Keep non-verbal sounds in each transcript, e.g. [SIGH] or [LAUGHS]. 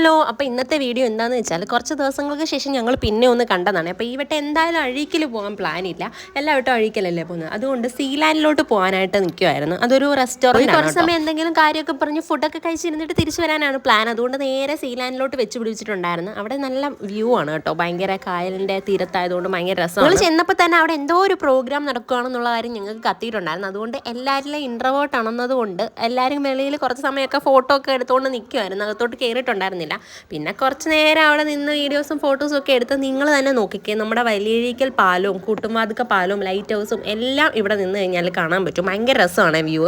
Hello അപ്പോൾ ഇന്നത്തെ video എന്താണെന്ന് വെച്ചാൽ കുറച്ച് ദിവസങ്ങൾക്ക് ശേഷം ഞങ്ങൾ പിന്നെ ഒന്ന് കണ്ടതാണ്. അപ്പോൾ ഈ വട്ടം എന്തായാലും അഴീക്കിൽ പോകാൻ പ്ലാനില്ല എല്ലാ വട്ടം അഴീക്കലല്ലേ പോകുന്നത്? അതുകൊണ്ട് സീലാൻഡിലോട്ട് പോകാനായിട്ട് നിൽക്കുമായിരുന്നു അതൊരു റെസ്റ്റോറന്റ് കുറച്ച് സമയം എന്തെങ്കിലും കാര്യമൊക്കെ പറഞ്ഞ് ഫുഡൊക്കെ കഴിച്ചിരുന്നിട്ട് തിരിച്ചു വരാനാണ് പ്ലാൻ അതുകൊണ്ട് നേരെ സീലാൻഡിലോട്ട് വെച്ച് പിടിച്ചിട്ടുണ്ടായിരുന്നു അവിടെ നല്ല വ്യൂ ആണ് കേട്ടോ. ഭയങ്കര കായലിന്റെ തീരത്തായതുകൊണ്ട് ഭയങ്കര രസമാണ്. നമ്മൾ ചെന്നപ്പോൾ തന്നെ അവിടെ എന്തോ ഒരു പ്രോഗ്രാം നടക്കുകയാണെന്നുള്ള കാര്യം ഞങ്ങൾക്ക് കത്തിയിട്ടുണ്ടായിരുന്നു. അതുകൊണ്ട് എല്ലാവരിലും ഇൻട്രവേർട്ട് ആണെന്നതുകൊണ്ട് എല്ലാവരും വെളിയിൽ കുറച്ച് സമയമൊക്കെ ഫോട്ടോ ഒക്കെ എടുത്തുകൊണ്ട് നിൽക്കുമായിരുന്നു അകത്തോട്ട് കയറിയിട്ടുണ്ടായിരുന്നില്ല പിന്നെ കുറച്ച് നേരം അവിടെ നിന്ന് വീഡിയോസും ഫോട്ടോസും ഒക്കെ എടുത്ത് നിങ്ങൾ തന്നെ നോക്കിക്കേ. നമ്മുടെ വലിയഴിക്കൽ പാലവും കൂട്ടുംവാതുക്ക പാലവും ലൈറ്റ് ഹൗസും എല്ലാം ഇവിടെ നിന്ന് കഴിഞ്ഞാൽ കാണാൻ പറ്റും. ഭയങ്കര രസമാണ് വ്യൂ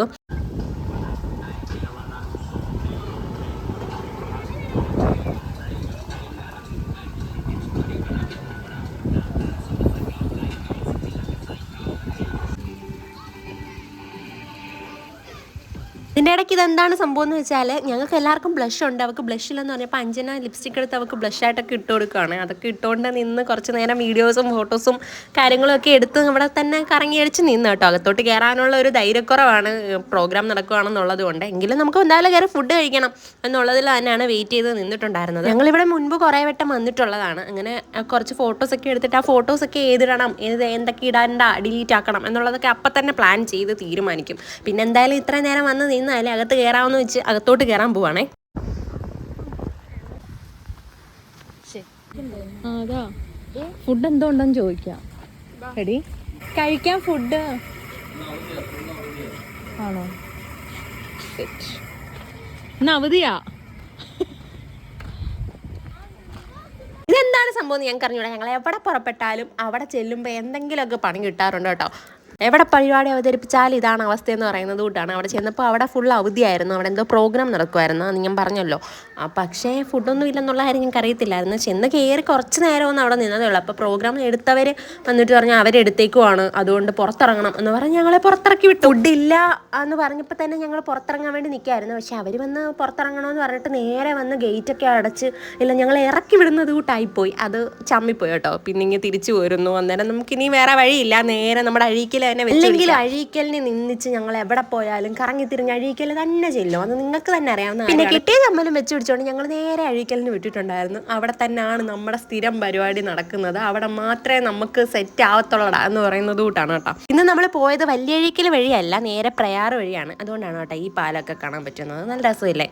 ഇതിന്റെ ഇടയ്ക്ക് ഇതെന്താണ് സംഭവം എന്ന് വെച്ചാൽ ഞങ്ങൾക്ക് എല്ലാവർക്കും ബ്ലഷ് ഉണ്ട്. അവൾക്ക് ബ്ലഷ് ഇല്ലെന്ന് പറഞ്ഞപ്പോൾ അഞ്ജന ലിപ്സ്റ്റിക് എടുത്ത് അവൾക്ക് ബ്ലഷ് ആയിട്ടൊക്കെ ഇട്ട് കൊടുക്കുകയാണ്. അതൊക്കെ ഇട്ടുകൊണ്ട് നിന്ന് കുറച്ച് നേരം വീഡിയോസും ഫോട്ടോസും കാര്യങ്ങളൊക്കെ എടുത്ത് അവിടെ തന്നെ കറങ്ങി അടിച്ച് നിന്ന് കേട്ടോ. അകത്തോട്ട് കയറാനുള്ള ഒരു ധൈര്യക്കുറവാണ് പ്രോഗ്രാം നടക്കുകയാണെന്നുള്ളത് കൊണ്ട്. എങ്കിലും നമുക്ക് എന്തായാലും കയറി ഫുഡ് കഴിക്കണം എന്നുള്ളതിൽ തന്നെയാണ് വെയിറ്റ് ചെയ്ത് നിന്നിട്ടുണ്ടായിരുന്നത്. ഞങ്ങളിവിടെ മുൻപ് കുറേ വട്ടം വന്നിട്ടുള്ളതാണ്. അങ്ങനെ കുറച്ച് ഫോട്ടോസൊക്കെ എടുത്തിട്ട് ആ ഫോട്ടോസൊക്കെ ഏതിടണം ഏത് എന്തൊക്കെ ഇടാണ്ട ഡിലീറ്റ് ആക്കണം എന്നുള്ളതൊക്കെ അപ്പം തന്നെ പ്ലാൻ ചെയ്ത് തീരുമാനിക്കും. പിന്നെ എന്തായാലും ഇത്രയും നേരം വന്ന് നിന്നാലേ അകത്ത് കയറാമെന്ന് വെച്ച് അകത്തോട്ട് കയറാൻ പോവാണേ. ഫുഡ് എന്തോ ഉണ്ടെന്ന് ചോദിക്കാം. റെഡി കഴിക്കാൻ ഫുഡ്. ആണോ. ഇന്ന് അവധിയാ? ഇതെന്താണ് സംഭവം എന്ന് ഞങ്ങൾക്ക് അറിഞ്ഞൂടാ ഞങ്ങൾ എവിടെ പുറപ്പെട്ടാലും അവിടെ ചെല്ലുമ്പോൾ എന്തെങ്കിലുമൊക്കെ പണി കിട്ടാറുണ്ട് കേട്ടോ. എവിടെ പരിപാടി അവതരിപ്പിച്ചാൽ ഇതാണ് അവസ്ഥ എന്ന് പറയുന്നത് കൂട്ടാണ്. അവിടെ ചെന്നപ്പോൾ അവിടെ ഫുൾ അവധിയായിരുന്നു. അവിടെ എന്തോ പ്രോഗ്രാം നടക്കുമായിരുന്നു അത് ഞാൻ പറഞ്ഞല്ലോ. പക്ഷേ ഫുഡൊന്നും ഇല്ലെന്നുള്ള കാര്യം ഞങ്ങൾക്ക് അറിയത്തില്ലായിരുന്നു. ചെന്ന് കയറി കുറച്ച് നേരം ഒന്ന് അവിടെ നിന്നതേ ഉള്ളൂ. അപ്പോൾ പ്രോഗ്രാം എടുത്തവർ വന്നിട്ട് പറഞ്ഞാൽ അവരെടുത്തേക്കുവാണ് അതുകൊണ്ട് പുറത്തിറങ്ങണം എന്ന് പറഞ്ഞ് ഞങ്ങളെ പുറത്തിറക്കി വിട്ടു. ഫുഡില്ല എന്ന് പറഞ്ഞപ്പോൾ തന്നെ ഞങ്ങൾ പുറത്തിറങ്ങാൻ വേണ്ടി നിൽക്കായിരുന്നു പക്ഷേ അവർ വന്ന് പുറത്തിറങ്ങണമെന്ന് പറഞ്ഞിട്ട് നേരെ വന്ന് ഗേറ്റൊക്കെ അടച്ച് ഇല്ല ഞങ്ങൾ ഇറക്കി വിടുന്നത് കൂട്ടായിപ്പോയി. അത് ചമ്മിപ്പോയി കേട്ടോ. പിന്നെ ഇങ്ങനെ തിരിച്ചു പോരുന്നു. അന്നേരം നമുക്കിനി വേറെ വഴിയില്ല. നേരെ നമ്മുടെ അഴീക്കൽ തന്നെ അല്ലെങ്കിൽ അഴീക്കലിനെ നിന്നിച്ച് ഞങ്ങൾ എവിടെ പോയാലും കറങ്ങി തിരിഞ്ഞ് അഴീക്കൽ തന്നെ ചെല്ലും. അത് നിങ്ങൾക്ക് തന്നെ അറിയാവുന്ന പിന്നെ കിട്ടിയ ചമ്മലും വെച്ച് പിടിച്ചോണ്ട് ഞങ്ങൾ നേരെ അഴീക്കലിന് വിട്ടിട്ടുണ്ടായിരുന്നു. അവിടെ തന്നെയാണ് നമ്മുടെ സ്ഥിരം പരിപാടി നടക്കുന്നത്. അവിടെ മാത്രമേ നമുക്ക് സെറ്റ് ആവത്തുള്ളടാ എന്ന് പറയുന്നത് കൂട്ടാണ് കേട്ടോ. ഇന്ന് നമ്മൾ പോയത് വലിയ അഴീക്കൽ വഴിയല്ല നേരെ പ്രയാറ് വഴിയാണ്. അതുകൊണ്ടാണ് കേട്ടോ ഈ പാലൊക്കെ കാണാൻ പറ്റുന്നത്. നല്ല രസമില്ലേ?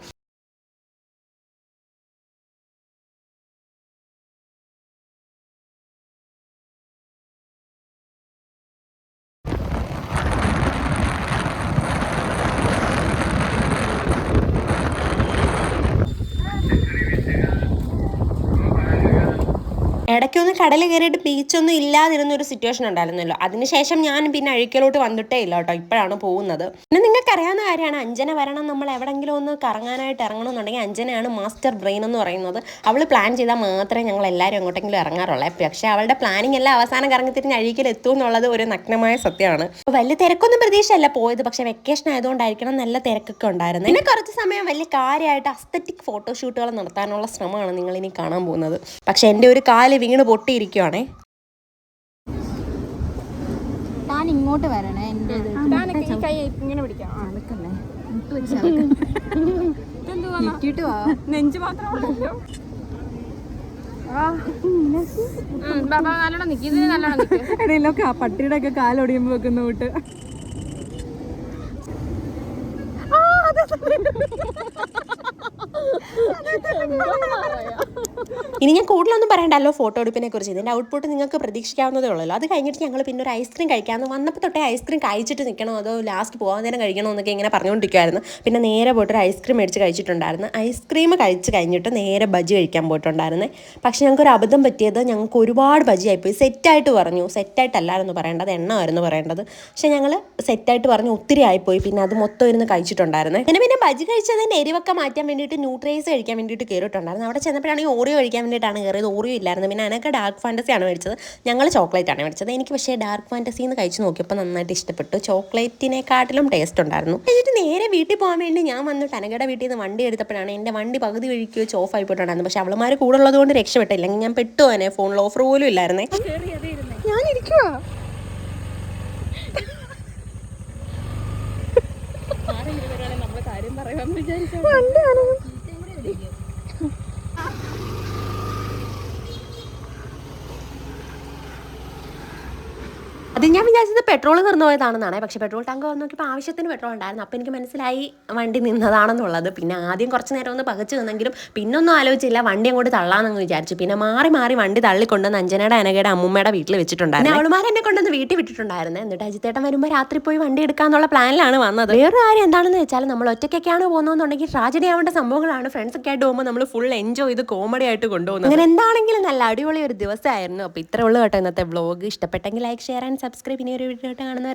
ഇടയ്ക്കൊന്ന് കടൽ കയറിയിട്ട് ബീച്ചൊന്നും ഇല്ലാതിരുന്ന ഒരു സിറ്റുവേഷൻ ഉണ്ടായിരുന്നല്ലോ. അതിനുശേഷം ഞാൻ പിന്നെ അഴിക്കലോട്ട് വന്നിട്ടേ ഇല്ല കേട്ടോ. ഇപ്പോഴാണ് പോകുന്നത്. പിന്നെ നിങ്ങൾക്ക് അറിയാവുന്ന കാര്യമാണ്. അഞ്ജന വരണം നമ്മൾ എവിടെങ്കിലും ഒന്ന് കറങ്ങാനായിട്ട് ഇറങ്ങണമെന്നുണ്ടെങ്കിൽ അഞ്ജനയാണ് മാസ്റ്റർ ബ്രെയിൻ എന്ന് പറയുന്നത്. അവൾ പ്ലാൻ ചെയ്താൽ മാത്രമേ ഞങ്ങൾ എല്ലാവരും എങ്ങോട്ടെങ്കിലും ഇറങ്ങാറുള്ളൂ. പക്ഷേ അവളുടെ പ്ലാനിങ് എല്ലാം അവസാനം കറങ്ങി തിരിഞ്ഞ് അഴീക്കൽ എത്തും എന്നുള്ളത് ഒരു നഗ്നമായ സത്യമാണ്. വലിയ തിരക്കൊന്നും പ്രതീക്ഷയല്ല പോയത്. പക്ഷേ വെക്കേഷൻ ആയതുകൊണ്ടായിരിക്കണം നല്ല തിരക്കൊക്കെ ഉണ്ടായിരുന്നു പിന്നെ കുറച്ച് സമയം വലിയ കാര്യമായിട്ട് അസ്തറ്റിക് ഫോട്ടോഷൂട്ടുകൾ നടത്താനുള്ള ശ്രമമാണ് നിങ്ങൾ ഇനി കാണാൻ പോകുന്നത്. പക്ഷേ എന്റെ ഒരു കാൽ വീണ് പൊട്ടിയിരിക്കുവാണേ. താൻ ഇങ്ങോട്ട് വരണേ എന്റെ ഇങ്ങനെ പിടിക്കാം? അളക്കല്ലേ മുട്ട് വെച്ച് അളക്കിട്ട് വാ. നെഞ്ച് മാത്രമേ നല്ലോണം നിക്ക്. ഇതിന് നല്ലോണം നിക്ക്. ഇടയിലൊക്കെ ആ പട്ടിയുടെ ഒക്കെ കാലൊടിയുമ്പോ വെക്കുന്ന കൂട്ട്. [LAUGHS] ഇനി ഞാൻ കൂടുതലൊന്നും പറയണ്ടല്ലോ ഫോട്ടോ എടുപ്പിനെ കുറിച്ച്. ഇതിന്റെ ഔട്ട്പുട്ട് നിങ്ങൾക്ക് പ്രതീക്ഷിക്കാവുന്നതേ ഉള്ളൂ അത് കഴിഞ്ഞിട്ട് ഞങ്ങൾ പിന്നെ ഒരു ഐസ്ക്രീം കഴിക്കാമെന്ന് വന്നപ്പോൾ തൊട്ടേ ഐസ്ക്രീം കഴിച്ചിട്ട് നിൽക്കണോ അതോ ലാസ്റ്റ് പോകാൻ നേരം കഴിക്കണോ എന്നൊക്കെ ഇങ്ങനെ പറഞ്ഞുകൊണ്ടിരിക്കുമായിരുന്നു പിന്നെ നേരെ പോയിട്ട് ഒരു ഐസ്ക്രീം മേടിച്ച് കഴിച്ചിട്ടുണ്ടായിരുന്നു. ഐസ്ക്രീം കഴിച്ച് കഴിഞ്ഞിട്ട് നേരെ ബജി കഴിക്കാൻ പോയിട്ടുണ്ടായിരുന്നു. പക്ഷേ ഞങ്ങൾക്ക് ഒരു അബദ്ധം പറ്റിയത് ഞങ്ങൾക്ക് ഒരുപാട് ബജി ആയിപ്പോയി സെറ്റായിട്ട് പറഞ്ഞു. സെറ്റായിട്ടല്ലായിരുന്നു പറയേണ്ടത്. എണ്ണമായിരുന്നു പറയേണ്ടത്. പക്ഷേ ഞങ്ങൾ സെറ്റായിട്ട് പറഞ്ഞു ഒത്തിരി ആയിപ്പോയി. പിന്നെ അത് മൊത്തം ഇരുന്ന് കഴിച്ചിട്ടുണ്ടായിരുന്നു. പിന്നെ പിന്നെ ബജി കഴിച്ചതിന്റെ എരിവൊക്കെ മാറ്റാൻ വേണ്ടിയിട്ട് ന്യൂട്രൈസ് കഴിക്കാൻ വേണ്ടിയിട്ട് കയറിയിട്ടുണ്ടായിരുന്നു അവിടെ ചെന്നപ്പോഴാണെങ്കിൽ ഓറിയോ കഴിക്കാൻ വേണ്ടിയിട്ടാണ് കയറിയത്. ഓറിയോ ഇല്ലായിരുന്നു. പിന്നെ അതിനൊക്കെ ഡാർക്ക് ഫാന്റസിയാണ് മേടിച്ചത്. ഞങ്ങൾ ചോക്ലേറ്റാണ് ആണ് മേടിച്ചത്. എനിക്ക് പക്ഷേ ഡാർക്ക് ഫാന്റസി എന്ന് കഴിച്ച് നോക്കിയപ്പോൾ നന്നായിട്ട് ഇഷ്ടപ്പെട്ടു. ചോക്ലേറ്റിനെക്കാട്ടിലും ടേസ്റ്റ് ഉണ്ടായിരുന്നു. എന്നിട്ട് നേരെ വീട്ടിൽ പോകാൻ വേണ്ടി ഞാൻ വന്നിട്ട് അനകയുടെ വീട്ടിൽ നിന്ന് വണ്ടി എടുത്തപ്പോഴാണ് എന്റെ വണ്ടി പകുതി വഴിക്ക് വെച്ച് ഓഫ് ആയി പോയിട്ടുണ്ടായിരുന്നു പക്ഷേ അവളുമാർ കൂടെ ഉള്ളത് കൊണ്ട് രക്ഷപ്പെട്ടില്ല. അല്ലെങ്കിൽ ഞാൻ പെട്ടു തന്നെ ഫോണിൽ ഓഫർ പോലും ഇല്ലായിരുന്നേ. ഞാനിരിക്കുവാ അത് ഞാൻ വിചാരിച്ചത് പെട്രോൾ തീർന്നു പോയതാണെന്നാണ്. പക്ഷെ പെട്രോൾ ടാങ്ക് വന്ന് നോക്കിയപ്പോൾ ആവശ്യത്തിന് പെട്രോൾ ഉണ്ടായിരുന്നു. അപ്പോൾ എനിക്ക് മനസ്സിലായി വണ്ടി നിന്നതാണെന്നുള്ളത്. പിന്നെ ആദ്യം കുറച്ച് നേരം ഒന്ന് പകച്ചു നിന്നെങ്കിലും പിന്നെ ഒന്നും ആലോചിച്ചില്ല. വണ്ടി അങ്ങോട്ട് തള്ളാന്നങ്ങ് വിചാരിച്ചു. പിന്നെ മാറി മാറി വണ്ടി തള്ളിക്കൊണ്ടുവന്ന് അഞ്ജനയുടെ അനകയുടെ അമ്മൂമ്മയുടെ വീട്ടിൽ വെച്ചിട്ടുണ്ടായിരുന്നു. അവളുമാർ എന്നെ കൊണ്ടുവന്ന് വീട്ടിൽ വിട്ടിട്ടുണ്ടായിരുന്നു. എന്നിട്ട് അജിത്തേട്ടൻ വരുമ്പോൾ രാത്രി പോയി വണ്ടി എടുക്കാന്നുള്ള പ്ലാനിലാണ് വന്നത്. വേറൊരു കാര്യം എന്താണെന്ന് വെച്ചാൽ നമ്മൾ ഒറ്റയ്ക്കൊക്കെയാണ് പോകുന്നതെന്നുണ്ടെങ്കിൽ ട്രാജഡി ആവേണ്ട സംഭവങ്ങളാണ്. ഫ്രണ്ട്സ് ഒക്കെ ആയിട്ട് പോകുമ്പോൾ നമ്മൾ ഫുൾ എൻജോയ് ചെയ്ത് കോമഡി ആയിട്ട് കൊണ്ടുപോകുന്നത്. അങ്ങനെ എന്താണെങ്കിലും നല്ല അടിപൊളി ഒരു ദിവസമായിരുന്നു. അപ്പോൾ ഇത്രേ ഉള്ളൂ കേട്ടോ ഇന്നത്തെ വ്ളോഗ് ഇഷ്ടപ്പെട്ടെങ്കിൽ ലൈക്ക് ഷെയർ ആൻഡ് സബ്സ്ക്രൈബ് ഇനി ഒരു വീഡിയോ ആയിട്ട് കാണുന്നവരെ